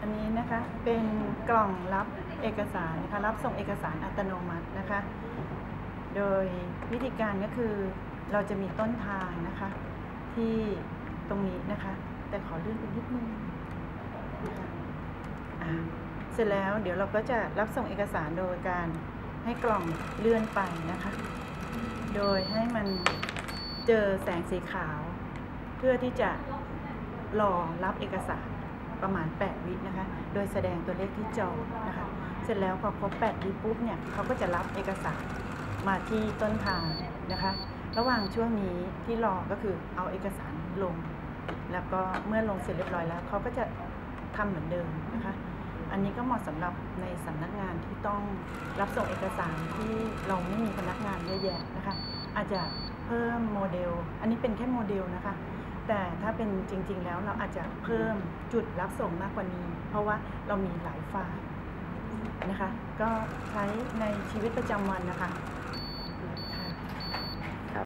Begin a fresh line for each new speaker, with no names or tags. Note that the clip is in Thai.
อันนี้นะคะเป็นกล่องรับเอกสารนะคะรับส่งเอกสารอัตโนมัตินะคะ โดยวิธีการก็คือเราจะมีต้นทางนะคะ ที่ตรงนี้นะคะ แต่ขอเลื่อนอีกนิดนึงนะคะเสร็จแล้วเดี๋ยวเราก็จะรับส่งเอกสารโดยการให้กล่องเลื่อนไปนะคะ โดยให้มันเจอแสงสีขาว เพื่อที่จะรอรับเอกสาร ประมาณ 8 วินะคะ โดยแสดงตัวเลขที่จอนะคะ เสร็จแล้วพอครบ 8 วิปุ๊บเนี่ยเขาก็จะรับเอกสารมาที่ต้นทางนะคะ ระหว่างช่วงนี้ที่รอก็คือเอาเอกสารลง แล้วก็เมื่อลงเสร็จเรียบร้อยแล้วเขาก็จะทำเหมือนเดิมนะคะ อันนี้ก็เหมาะสำหรับในสำนักงานที่ต้องรับส่งเอกสารที่เราไม่มีพนักงานเยอะแยะนะคะ อาจจะเพิ่มโมเดล อันนี้เป็นแค่โมเดลนะคะ แต่ถ้าเป็นจริง ๆ แล้วเราอาจจะเพิ่มจุดรับส่งมากกว่านี้ เพราะว่าเรามีหลายฝ่ายนะคะ ก็ใช้ในชีวิตประจำวันนะคะ